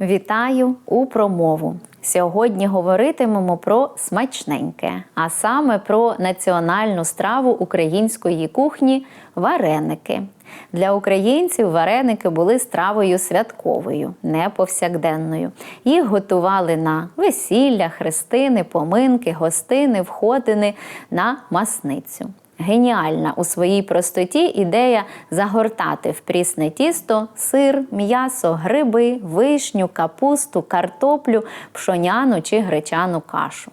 Вітаю у промову. Сьогодні говоритимемо про смачненьке, а саме про національну страву української кухні вареники. Для українців вареники були стравою святковою, не повсякденною. Їх готували на весілля, хрестини, поминки, гостини, входини на масницю. Геніальна у своїй простоті ідея загортати в прісне тісто сир, м'ясо, гриби, вишню, капусту, картоплю, пшоняну чи гречану кашу.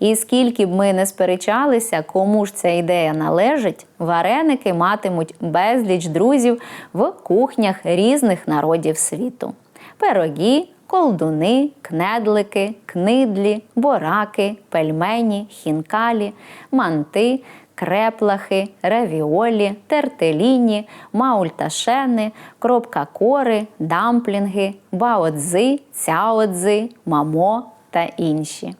І скільки б ми не сперечалися, кому ж ця ідея належить, вареники матимуть безліч друзів в кухнях різних народів світу. Пирогі, колдуни, кнедлики, книдлі, бораки, пельмені, хінкалі, манти, креплахи, равіолі, тертеліні, маульташени, кропка кори, дамплінги, баодзи, цяодзи, мамо та інші.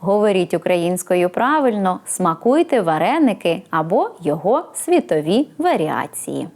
Говоріть українською правильно, смакуйте вареники або його світові варіації.